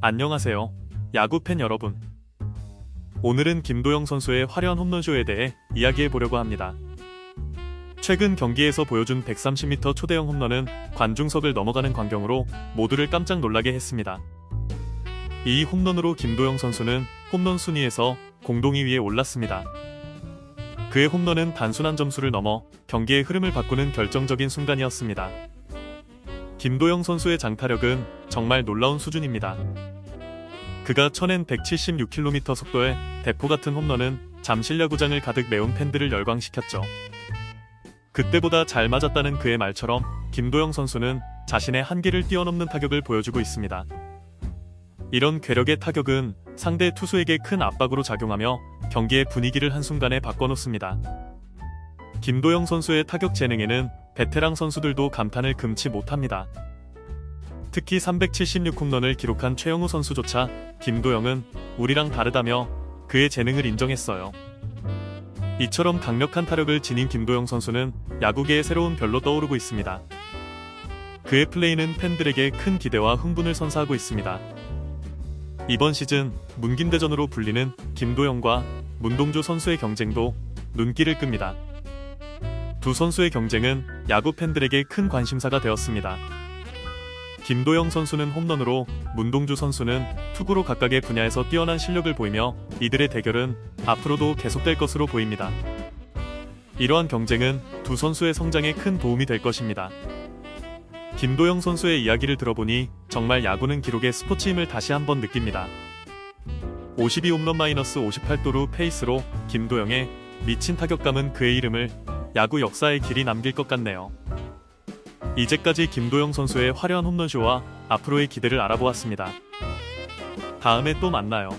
안녕하세요. 야구 팬 여러분. 오늘은 김도영 선수의 화려한 홈런쇼에 대해 이야기해 보려고 합니다. 최근 경기에서 보여준 130m 초대형 홈런은 관중석을 넘어가는 광경으로 모두를 깜짝 놀라게 했습니다. 이 홈런으로 김도영 선수는 홈런 순위에서 공동 2위에 올랐습니다. 그의 홈런은 단순한 점수를 넘어 경기의 흐름을 바꾸는 결정적인 순간이었습니다. 김도영 선수의 장타력은 정말 놀라운 수준입니다. 그가 쳐낸 176km 속도의 대포 같은 홈런은 잠실 야구장을 가득 메운 팬들을 열광시켰죠. 그때보다 잘 맞았다는 그의 말처럼 김도영 선수는 자신의 한계를 뛰어넘는 타격을 보여주고 있습니다. 이런 괴력의 타격은 상대 투수에게 큰 압박으로 작용하며 경기의 분위기를 한순간에 바꿔놓습니다. 김도영 선수의 타격 재능에는 베테랑 선수들도 감탄을 금치 못합니다. 특히 376 홈런을 기록한 최영우 선수조차 김도영은 우리랑 다르다며 그의 재능을 인정했어요. 이처럼 강력한 타력을 지닌 김도영 선수는 야구계의 새로운 별로 떠오르고 있습니다. 그의 플레이는 팬들에게 큰 기대와 흥분을 선사하고 있습니다. 이번 시즌 문김대전으로 불리는 김도영과 문동주 선수의 경쟁도 눈길을 끕니다. 두 선수의 경쟁은 야구 팬들에게 큰 관심사가 되었습니다. 김도영 선수는 홈런으로 문동주 선수는 투구로 각각의 분야에서 뛰어난 실력을 보이며 이들의 대결은 앞으로도 계속될 것으로 보입니다. 이러한 경쟁은 두 선수의 성장에 큰 도움이 될 것입니다. 김도영 선수의 이야기를 들어보니 정말 야구는 기록의 스포츠임을 다시 한번 느낍니다. 52 홈런 마이너스 58도루 페이스로 김도영의 미친 타격감은 그의 이름을 야구 역사의 길이 남길 것 같네요. 이제까지 김도영 선수의 화려한 홈런쇼와 앞으로의 기대를 알아보았습니다. 다음에 또 만나요.